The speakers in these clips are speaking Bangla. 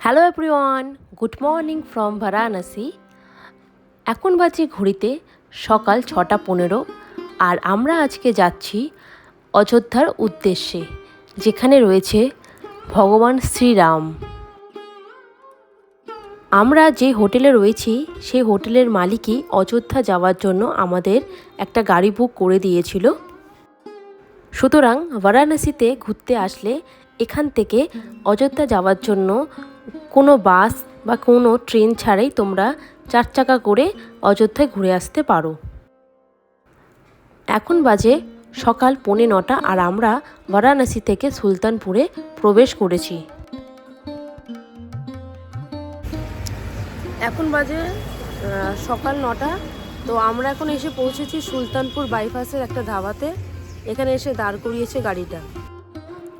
Hello everyone good morning from Varanasi এখন বাজে ঘড়িতে সকাল ছটা পনেরো আর আমরা আজকে যাচ্ছি অযোধ্যার উদ্দেশ্যে, যেখানে রয়েছে ভগবান শ্রীরাম। আমরা যে হোটেলে রয়েছি, সেই হোটেলের মালিকই অযোধ্যা যাওয়ার জন্য আমাদের একটা গাড়ি বুক করে দিয়েছিল। সুতরাং বারাণসীতে ঘুরতে আসলে এখান থেকে অযোধ্যা যাওয়ার জন্য কোনো বাস বা কোনো ট্রেন ছাড়াই তোমরা চার চাকা করে অযোধ্যায় ঘুরে আসতে পারো। এখন বাজে সকাল পৌনে নটা আর আমরা বারাণসী থেকে সুলতানপুরে প্রবেশ করেছি। এখন বাজে সকাল নটা। তো আমরা এখন এসে পৌঁছেছি সুলতানপুর বাইপাসের একটা ধাবাতে। এখানে এসে দাঁড় করিয়েছে গাড়িটা।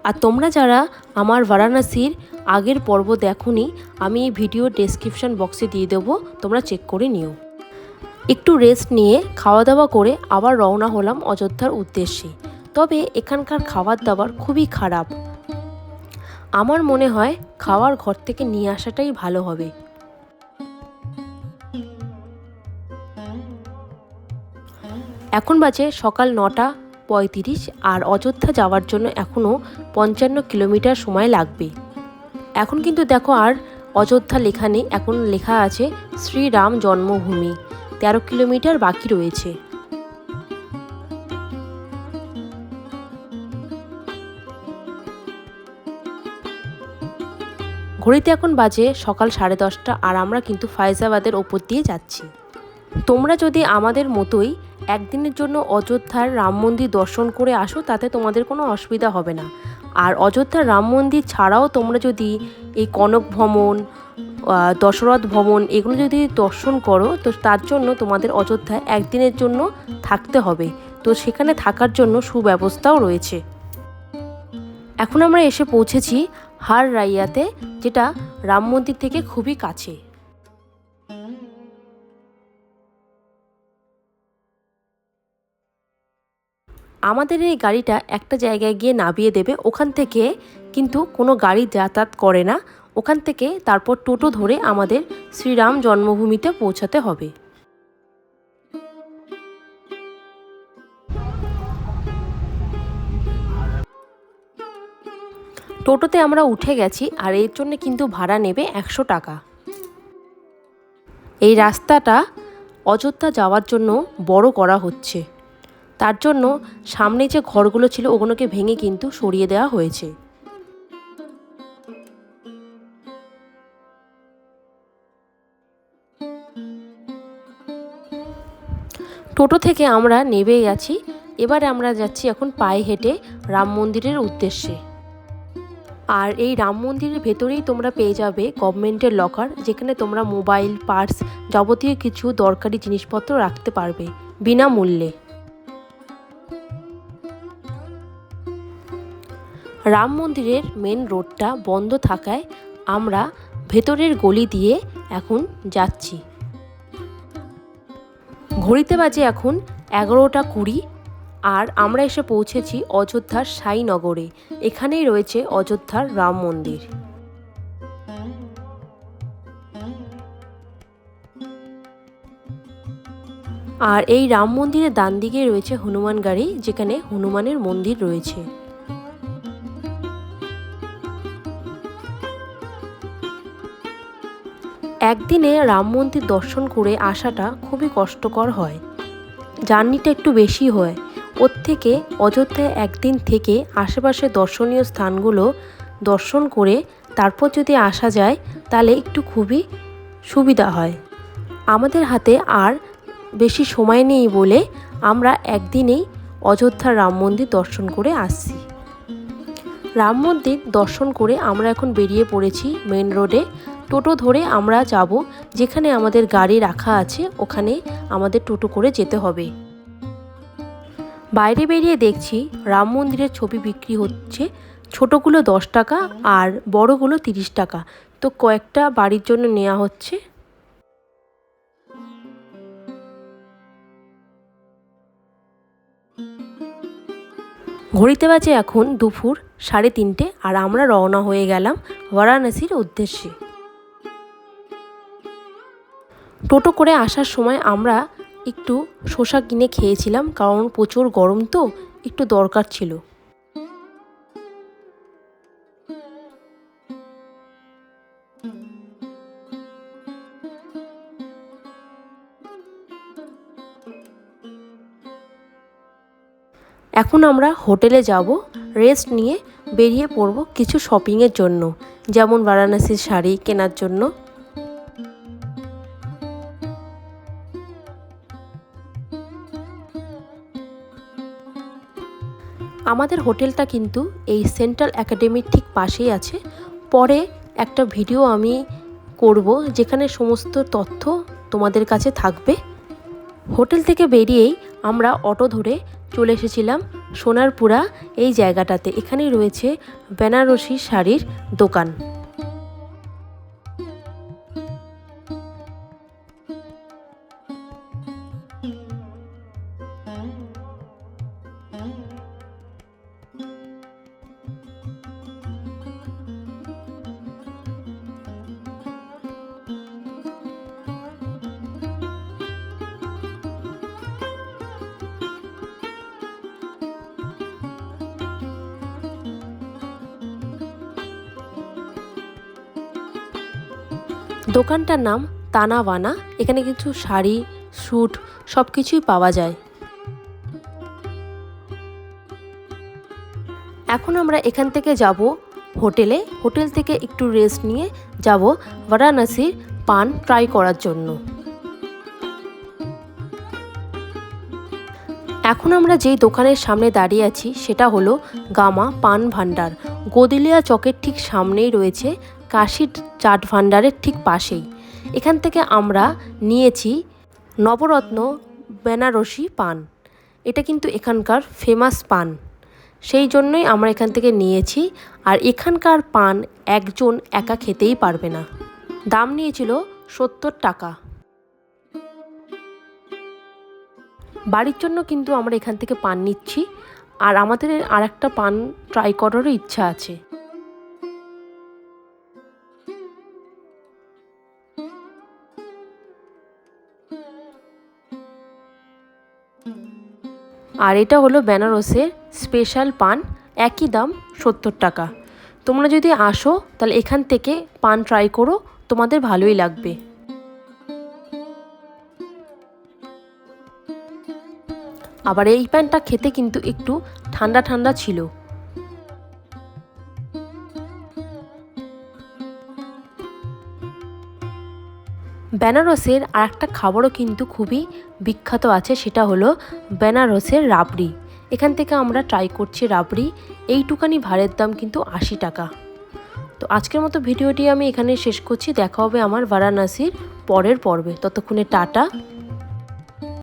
আর তোমরা যারা আমার বারাণসীর আগের পর্ব দেখোনি, আমি এই ভিডিও ডেসক্রিপশন বক্সে দিয়ে দেবো, তোমরা চেক করে নিও। একটু রেস্ট নিয়ে খাওয়া দাওয়া করে আবার রওনা হলাম অযোধ্যার উদ্দেশ্যে। তবে এখানকার খাবার দাবার খুবই খারাপ। আমার মনে হয় খাওয়ার ঘর থেকে নিয়ে আসাটাই ভালো হবে। এখন বাজে সকাল নটা পঁয়ত্রিশ আর অযোধ্যা যাওয়ার জন্য এখনও পঞ্চান্ন কিলোমিটার সময় লাগবে। এখন কিন্তু দেখো আর অযোধ্যা লেখা নেই এখন লেখা আছে শ্রীরাম জন্মভূমি, তেরো কিলোমিটার বাকি রয়েছে। ঘড়িতে এখন বাজে সকাল সাড়ে দশটা আর আমরা কিন্তু ফায়জাবাদের ওপর দিয়ে যাচ্ছি। তোমরা যদি আমাদের মতোই একদিনের জন্য অযোধ্যার রাম মন্দির দর্শন করে আসো, তাতে তোমাদের কোনো অসুবিধা হবে না। আর অযোধ্যার রাম মন্দির ছাড়াও তোমরা যদি এই কনক ভ্রমণ দশরথ ভ্রমণ এগুলো যদি দর্শন করো, তো তার জন্য তোমাদের অযোধ্যায় একদিনের জন্য থাকতে হবে। তো সেখানে থাকার জন্য সুব্যবস্থাও রয়েছে। এখন আমরা এসে পৌঁছেছি হার রাইয়াতে যেটা রাম মন্দির থেকে খুবই কাছে। আমাদের এই গাড়িটা একটা জায়গায় গিয়ে নামিয়ে দেবে। ওখান থেকে কিন্তু কোনো গাড়ি যাতায়াত করে না। ওখান থেকে তারপর টোটো ধরে আমাদের শ্রীরাম জন্মভূমিতে পৌঁছাতে হবে। টোটোতে আমরা উঠে গেছি আর এর জন্য কিন্তু ভাড়া নেবে একশো টাকা। এই রাস্তাটা অযোধ্যা যাওয়ার জন্য বড় করা হচ্ছে। তার জন্য সামনে যে ঘরগুলো ছিল ওগুলোকে ভেঙে কিন্তু সরিয়ে দেওয়া হয়েছে। টোটো থেকে আমরা নেবে গেছি এবারে আমরা যাচ্ছি এখন পায়ে হেঁটে রাম মন্দিরের উদ্দেশ্যে। আর এই রাম মন্দিরের ভেতরেই তোমরা পেয়ে যাবে গভর্নমেন্টের লকার যেখানে তোমরা মোবাইল পার্স যাবতীয় কিছু দরকারি জিনিসপত্র রাখতে পারবে বিনামূল্যে। রাম মন্দিরের মেন রোডটা বন্ধ থাকায় আমরা ভেতরের গলি দিয়ে এখন যাচ্ছি। ঘড়িতে বাজে এখন এগারোটা কুড়ি আর আমরা এসে পৌঁছেছি অযোধ্যার সাইনগরে। এখানেই রয়েছে অযোধ্যার রাম মন্দির। আর এই রাম মন্দিরের ডান দিকে রয়েছে হনুমান গাড়ি যেখানে হনুমানের মন্দির রয়েছে। একদিনে রাম মন্দির দর্শন করে আসাটা খুবই কষ্টকর হয়। জার্নিটা একটু বেশি হয়। ওর থেকে অযোধ্যায় একদিন থেকে আশেপাশে দর্শনীয় স্থানগুলো দর্শন করে তারপর যদি আসা যায়, তাহলে একটু খুবই সুবিধা হয়। আমাদের হাতে আর বেশি সময় নেই বলে আমরা একদিনেই অযোধ্যার রাম মন্দির দর্শন করে আসছি। রাম মন্দির দর্শন করে আমরা এখন বেরিয়ে পড়েছি মেন রোডে টোটো ধরে আমরা যাব, যেখানে আমাদের গাড়ি রাখা আছে, ওখানে আমাদের টোটো করে যেতে হবে। বাইরে বেরিয়ে দেখছি রাম মন্দিরের ছবি বিক্রি হচ্ছে, ছোটোগুলো দশ টাকা আর বড়গুলো তিরিশ টাকা। তো কয়েকটা বাড়ির জন্য নেওয়া হচ্ছে। ঘড়িতে বাজে এখন দুপুর সাড়ে তিনটে আর আমরা রওনা হয়ে গেলাম বারাণসীর উদ্দেশ্যে। টোটো করে আসার সময় আমরা একটু শসা কিনে খেয়েছিলাম, কারণ প্রচুর গরম তো, একটু দরকার ছিল। এখন আমরা হোটেলে যাব রেস্ট নিয়ে বেরিয়ে পড়ব কিছু শপিংয়ের জন্য, যেমন বারাণসীর শাড়ি কেনার জন্য। আমাদের হোটেলটা কিন্তু এই সেন্ট্রাল একাডেমির ঠিক পাশেই আছে। পরে একটা ভিডিও আমি করব যেখানে সমস্ত তথ্য তোমাদের কাছে থাকবে। হোটেল থেকে বেরিয়েই আমরা অটো ধরে চলে এসেছিলাম সোনারপুরা, এই জায়গাটাতে। এখানেই রয়েছে বেনারসি শাড়ির দোকান। দোকানটার নাম তানাবানা। এখানে কিছু শাড়ি, স্যুট সব কিছুই পাওয়া যায়। এখন আমরা এখান থেকে যাব হোটেলে। হোটেল থেকে একটু রেস্ট নিয়ে যাব বারাণসীর পান ট্রাই করার জন্য। এখন আমরা যেই দোকানের সামনে দাঁড়িয়ে আছি, সেটা হলো গামা পান ভান্ডার গদিলিয়া চকের ঠিক সামনেই রয়েছে কাশি চাট ভান্ডারের ঠিক পাশেই। এখান থেকে আমরা নিয়েছি নবরত্ন বেনারসি পান। এটা কিন্তু এখানকার ফেমাস পান। সেই জন্যই আমরা এখান থেকে নিয়েছি, আর এখানকার পান একজন একা খেতেই পারবে না। দাম নিয়েছিল সত্তর টাকা। বাড়ির জন্য কিন্তু আমরা এখান থেকে পান নিচ্ছি, আর আমাদের আর একটা পান ট্রাই করারও ইচ্ছা আছে। আর এটা হলো বেনারসের স্পেশাল পান, একই দাম সত্তর টাকা। তোমরা যদি আসো, তাহলে এখান থেকে পান ট্রাই করো, তোমাদের ভালোই লাগবে। আবার এই প্যানটা খেতে কিন্তু একটু ঠান্ডা ঠান্ডা ছিল। বেনারসের আর একটা খাবারও কিন্তু খুবই বিখ্যাত আছে, সেটা হলো বেনারসের রাবড়ি। এখান থেকে আমরা ট্রাই করছি রাবড়ি। এইটুকানি ভাড়ের দাম কিন্তু আশি টাকা। তো আজকের মতো ভিডিওটি আমি এখানে শেষ করছি। দেখা হবে আমার বারাণসীর পরের পর্বে। ততক্ষণে টাটা।